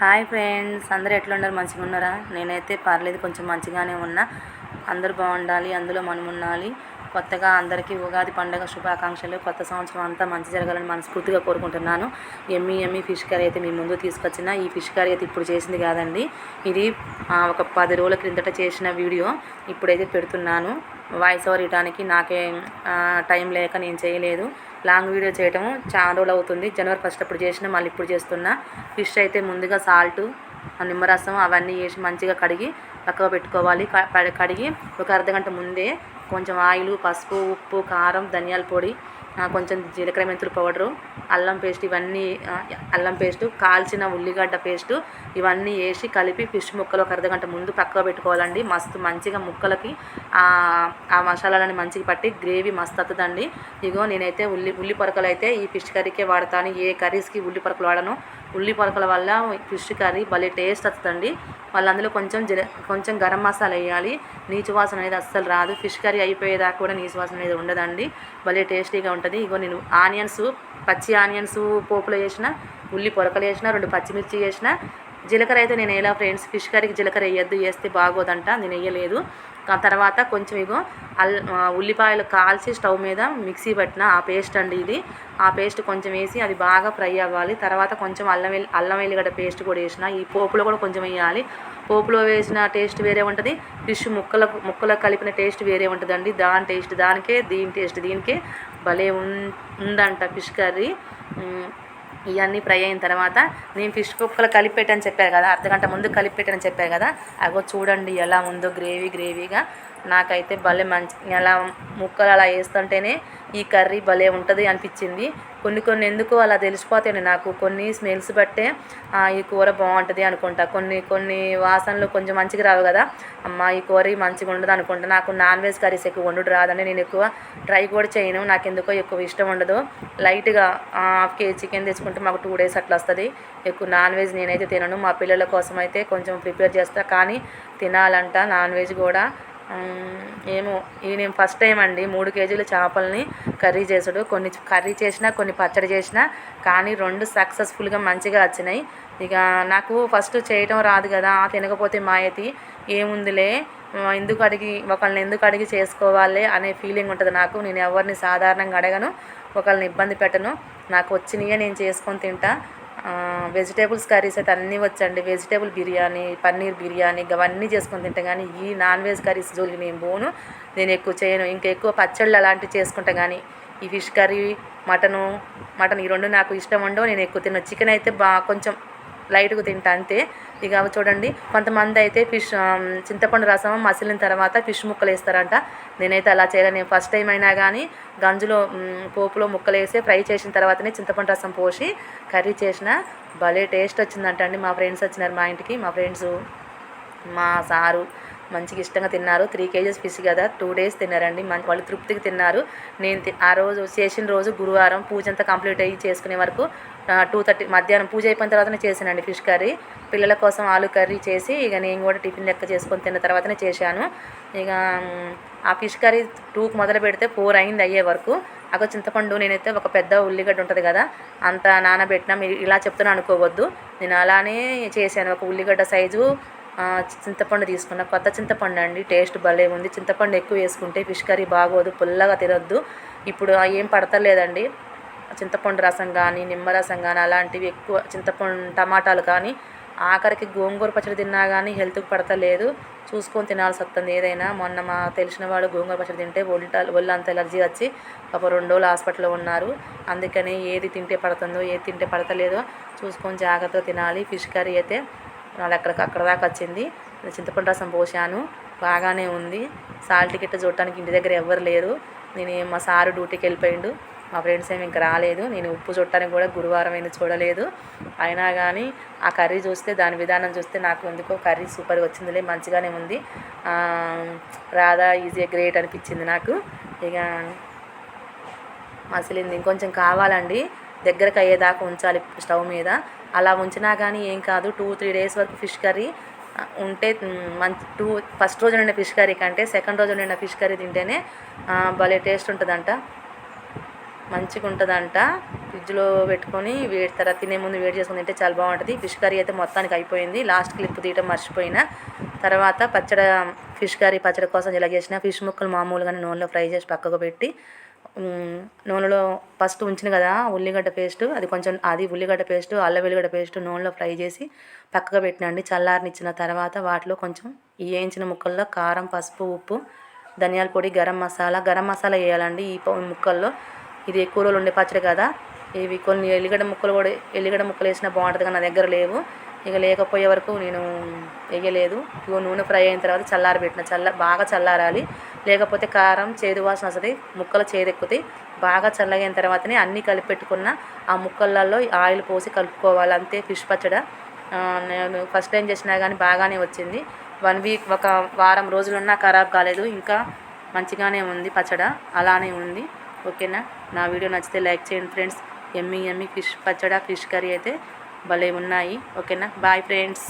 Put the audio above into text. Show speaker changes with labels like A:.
A: Hi friends అందరూ ఎట్లున్నారు? మంచిగా ఉన్నారా? నేనైతే పర్లేదు కొంచెం మంచిగానే ఉన్నా. అందరూ బాగుండాలి అందులో మనం ఉండాలి కొత్తగా అందరికీ ఉగాది పండుగ శుభాకాంక్షలు. కొత్త సంవత్సరం అంతా మంచి జరగాలని మనస్ఫూర్తిగా కోరుకుంటున్నాను. ఎమ్మి ఎమ్మి ఫిష్ కర్రీ అయితే మీ ముందు తీసుకొచ్చిన ఈ ఫిష్ కర్రీ అయితే ఇప్పుడు చేసింది కాదండి. ఇది ఒక పది రోజుల క్రిందట చేసిన వీడియో. ఇప్పుడైతే పెడుతున్నాను. వాయిస్ ఓవర్ ఇవ్వడానికి నాకే టైం లేక నేను చేయలేదు. లాంగ్ వీడియో చేయటం చాలా రోజులు అవుతుంది. జనవరి ఫస్ట్ అప్పుడు చేసిన మళ్ళీ ఇప్పుడు చేస్తున్నా. ఫిష్ అయితే ముందుగా సాల్ట్ నిమ్మరసం అవన్నీ వేసి మంచిగా కడిగి పక్కకు పెట్టుకోవాలి. కడిగి ఒక అర్ధగంట ముందే కొంచెం ఆయిల్ పసుపు ఉప్పు కారం ధనియాల పొడి కొంచెం జీలకర్ర మెంతులు పౌడరు అల్లం పేస్ట్ ఇవన్నీ అల్లం పేస్ట్ కాల్చిన ఉల్లిగడ్డ పేస్ట్ ఇవన్నీ వేసి కలిపి ఫిష్ ముక్కలు ఒక అర్ధగంట ముందు పక్కకు పెట్టుకోవాలండి. మస్తు మంచిగా ముక్కలకి ఆ మసాలాలని మంచిగా పట్టి గ్రేవీ మస్తు అవుతుందండి. ఇగో నేనైతే ఉల్లి ఉల్లి పొరకలు అయితే ఈ ఫిష్ కర్రీకే వాడతాను. ఏ కర్రీస్కి ఉల్లి పొరకలు వాడను. ఉల్లి పొరకల వల్ల ఫిష్ కర్రీ భలే టేస్ట్ వస్తుందండి వాళ్ళు అందులో కొంచెం జీర కొంచెం గరం మసాలా వేయాలి. నీచు వాసన అనేది అస్సలు రాదు. ఫిష్ కర్రీ అయిపోయేదాకా కూడా నీచు వాసన అనేది ఉండదండి. భలే టేస్టీగా ఉంటుంది. ఇగో నేను ఆనియన్స్ పచ్చి ఆనియన్స్ పోపులో వేసిన ఉల్లి పొరకలు వేసిన రెండు పచ్చిమిర్చి వేసిన జీలకర్ర అయితే నేను ఎలా ఫ్రెండ్స్. ఫిష్ కర్రీకి జీలకర్ర వేయద్దు వేస్తే బాగోదంట. నేను వేయలేదు. ఆ తర్వాత కొంచెం ఇగో అల్ ఉల్లిపాయలు కాల్చి స్టవ్ మీద మిక్సీ పట్టిన ఆ పేస్ట్ అండి ఇది. ఆ పేస్ట్ కొంచెం వేసి అది బాగా ఫ్రై అవ్వాలి. తర్వాత కొంచెం అల్లం వెల్లి అల్లం వెల్లిగడ్డ పేస్ట్ కూడా వేసిన. ఈ పోపులో కూడా కొంచెం వేయాలి. పోపులో వేసిన టేస్ట్ వేరే ఉంటుంది. ఫిష్ ముక్కల ముక్కలకు కలిపిన టేస్ట్ వేరే ఉంటుందండి. దాని టేస్ట్ దానికే దీని టేస్ట్ దీనికే భలే ఉందంట ఫిష్ కర్రీ. ఇవన్నీ ఫ్రై అయిన తర్వాత నేను ఫిష్ కుక్కలు కలిపెట్టని చెప్పారు చెప్పాను కదా అర్ధగంట ముందు కలిపెట్టని చెప్పారు చెప్పాను కదా అగో చూడండి ఎలా ఉందో గ్రేవీ గ్రేవీగా. నాకైతే భలే మంచి అలా ముక్కలు అలా వేస్తుంటేనే ఈ కర్రీ భలే ఉంటుంది అనిపించింది. కొన్ని కొన్ని ఎందుకు అలా తెలిసిపోతాయండి. నాకు కొన్ని స్మెల్స్ బట్టే ఈ కూర బాగుంటుంది అనుకుంటా. కొన్ని కొన్ని వాసనలు కొంచెం మంచిగా రావు కదా. అమ్మ ఈ కూర మంచిగా ఉండదు అనుకుంటా. నాకు నాన్ వెజ్ కర్రీస్ ఎక్కువ వండుడు రాదని నేను ఎక్కువ ట్రై కూడా చేయను. నాకు ఎందుకో ఎక్కువ ఇష్టం ఉండదు. లైట్గా హాఫ్ కేజీ చికెన్ తెచ్చుకుంటే మాకు టూ డేస్ అట్లా వస్తుంది. ఎక్కువ నాన్ వెజ్ నేనైతే తినను. మా పిల్లల కోసం అయితే కొంచెం ప్రిపేర్ చేస్తా. కానీ తినాలంట నాన్ వెజ్ కూడా. ఏమో ఇది నేను ఫస్ట్ టైం అండి. మూడు కేజీల చేపల్ని కర్రీ చేసుడు. కొన్ని కర్రీ చేసినా కొన్ని పచ్చడి చేసినా కానీ రెండు సక్సెస్ఫుల్గా మంచిగా వచ్చినాయి. ఇక నాకు ఫస్ట్ చేయటం రాదు కదా తినకపోతే మాయతి. ఏముందిలే ఎందుకు అడిగి ఒకళ్ళని ఎందుకు అడిగి చేసుకోవాలి అనే ఫీలింగ్ ఉంటుంది నాకు. నేను ఎవరిని సాధారణంగా అడగను ఒకళ్ళని ఇబ్బంది పెట్టను. నాకు వచ్చినయే నేను చేసుకొని తింటా. వెజిటేబుల్స్ కర్రీస్ అయితే అన్నీ వచ్చండి. వెజిటేబుల్ బిర్యానీ పన్నీర్ బిర్యానీ అవన్నీ చేసుకొని తింటే కానీ ఈ నాన్ వెజ్ కర్రీస్ జోలికి నేను పోను. నేను ఎక్కువ చేయను. ఇంకా ఎక్కువ పచ్చళ్ళు అలాంటివి చేసుకుంటా కానీ ఈ ఫిష్ కర్రీ మటను మటన్ ఈ రెండు నాకు ఇష్టం ఉండవు. నేను ఎక్కువ తిన్న. చికెన్ అయితే బా కొంచెం లైట్గా తింటా అంతే. ఇక అవి చూడండి. కొంతమంది అయితే ఫిష్ చింతపండు రసం మసిలిన తర్వాత ఫిష్ ముక్కలు వేస్తారంట. నేనైతే అలా చేయలేను నేను ఫస్ట్ టైం అయినా కానీ గంజులో పోపులో ముక్కలు వేసి ఫ్రై చేసిన తర్వాతనే చింతపండు రసం పోసి కర్రీ చేసిన భలే టేస్ట్ వచ్చిందంట అండి మా ఫ్రెండ్స్ వచ్చినారు మా ఇంటికి. మా ఫ్రెండ్స్ మా సారు మంచిగా ఇష్టంగా తిన్నారు. త్రీ కేజెస్ ఫిష్ కదా టూ డేస్ తిన్నారండి. మంచి వాళ్ళు తృప్తికి తిన్నారు. నేను ఆ రోజు చేసిన రోజు గురువారం పూజ అంతా కంప్లీట్ అయ్యి చేసుకునే వరకు టూ థర్టీ మధ్యాహ్నం పూజ అయిపోయిన తర్వాతనే చేశానండి ఫిష్ కర్రీ. పిల్లల కోసం ఆలు కర్రీ చేసి ఇక నేను కూడా టిఫిన్ లెక్క చేసుకొని తిన్న తర్వాతనే చేశాను. ఇక ఆ ఫిష్ కర్రీ టూకి మొదలు పెడితే ఫోర్ అయింది అయ్యే వరకు. అక్కడ చింతపండు నేనైతే ఒక పెద్ద ఉల్లిగడ్డ ఉంటుంది కదా అంత నానబెట్టినా మీరు ఇలా చెప్తున్నా అనుకోవద్దు. నేను అలానే చేశాను. ఒక ఉల్లిగడ్డ సైజు చింతపండు తీసుకున్న. కొత్త చింతపండు అండి. టేస్ట్ భలే ఉంది. చింతపండు ఎక్కువ వేసుకుంటే ఫిష్ కర్రీ బాగోదు. పుల్లగా తినొద్దు. ఇప్పుడు ఏం పడతలేదండి. చింతపండు రసం కానీ నిమ్మరసం కానీ అలాంటివి ఎక్కువ చింతపండు టమాటాలు కానీ ఆఖరికి గోంగూర పచ్చడి తిన్నా కానీ హెల్త్కి పడతలేదు. చూసుకొని తినాల్సి వస్తుంది. ఏదైనా మొన్న మా తెలిసిన వాళ్ళు గోంగూర పచ్చడి తింటే ఒళ్ళ ఒళ్ళంత ఎలర్జీ వచ్చి ఒక రెండు రోజులు హాస్పిటల్లో ఉన్నారు. అందుకని ఏది తింటే పడుతుందో ఏది తింటే పడతలేదో చూసుకొని జాగ్రత్తగా తినాలి. ఫిష్ కర్రీ అయితే నాది అక్కడికి అక్కడ దాకా వచ్చింది. చింతపండు రసం పోసాను. బాగానే ఉంది. సాల్ టికెట్ చూడటానికి ఇంటి దగ్గర ఎవ్వరు లేరు. నేను మా సారు డ్యూటీకి వెళ్ళిపోయిండు. మా ఫ్రెండ్స్ ఏమి ఇంకా రాలేదు. నేను ఉప్పు చుట్టానికి కూడా గురువారం అయినా చూడలేదు. అయినా కానీ ఆ కర్రీ చూస్తే దాని విధానం చూస్తే నాకు ఎందుకో కర్రీ సూపర్గా వచ్చిందిలే మంచిగానే ఉంది. రాధా ఈజీగా గ్రేట్ అనిపించింది నాకు. ఇక మసిలింది. ఇంకొంచెం కావాలండి. దగ్గరకు అయ్యేదాకా ఉంచాలి స్టవ్ మీద. అలా ఉంచినా కానీ ఏం కాదు. టూ త్రీ డేస్ వరకు ఫిష్ కర్రీ ఉంటే మంచి టూ ఫస్ట్ రోజు నిండిన ఫిష్ కర్రీ కంటే సెకండ్ రోజు నిండిన ఫిష్ కర్రీ తింటేనే భలే టేస్ట్ ఉంటుందంట. మంచిగా ఉంటుందంట. ఫ్రిడ్జ్లో పెట్టుకొని వేడి తర్వాత తినే ముందు వేడి చేసుకుని తింటే చాలా బాగుంటుంది. ఫిష్ కర్రీ అయితే మొత్తానికి అయిపోయింది. లాస్ట్ క్లిప్ తీయటం మర్చిపోయినా. తర్వాత పచ్చడి ఫిష్ కర్రీ పచ్చడి కోసం ఇలా చేసిన ఫిష్ ముక్కలు మామూలుగానే నూనెలో ఫ్రై చేసి పక్కకు పెట్టి నూనెలో ఫస్ట్ ఉంచిన కదా ఉల్లిగడ్డ పేస్ట్ అది కొంచెం అది ఉల్లిగడ్డ పేస్ట్ అల్లం వెల్లిగడ్డ పేస్ట్ నూనెలో ఫ్రై చేసి పక్కకు పెట్టినండి చల్లారనిచ్చిన తర్వాత వాటిలో కొంచెం వేయించిన ముక్కల్లో కారం పసుపు ఉప్పు ధనియాల పొడి గరం మసాలా. గరం మసాలా వేయాలండి ఈ ముక్కల్లో. ఇది ఎక్కువ రోజులు ఉండే పచ్చడి కదా. ఇవి కొన్ని ఎల్లిగడ్డ ముక్కలు కూడా ఎల్లిగడ్డ ముక్కలు వేసినా బాగుంటుంది కానీ నా దగ్గర లేవు. ఇక లేకపోయే వరకు నేను వేయలేదు. ఇగో నూనె ఫ్రై అయిన తర్వాత చల్లారబెట్టిన చల్ల బాగా చల్లారాలి. లేకపోతే కారం చేదు వాసన వస్తుంది ముక్కలు చేదెక్కుతాయి బాగా చల్లగైన తర్వాతనే అన్నీ కలిపి పెట్టుకున్న ఆ ముక్కలలో ఆయిల్ పోసి కలుపుకోవాలి. అంతే ఫిష్ పచ్చడి. నేను ఫస్ట్ టైం చేసినా కానీ బాగానే వచ్చింది. వన్ వీక్ ఒక వారం రోజులున్నా ఖరాబ్ కాలేదు. ఇంకా మంచిగానే ఉంది పచ్చడ. అలానే ఉంది. ఓకేనా? నా వీడియో నచ్చితే లైక్ చేయండి ఫ్రెండ్స్. ఎమ్మి ఎమ్మి ఫిష్ పచ్చడ ఫిష్ కర్రీ అయితే భలే ఉన్నాయి. ఓకేనా? Bye friends.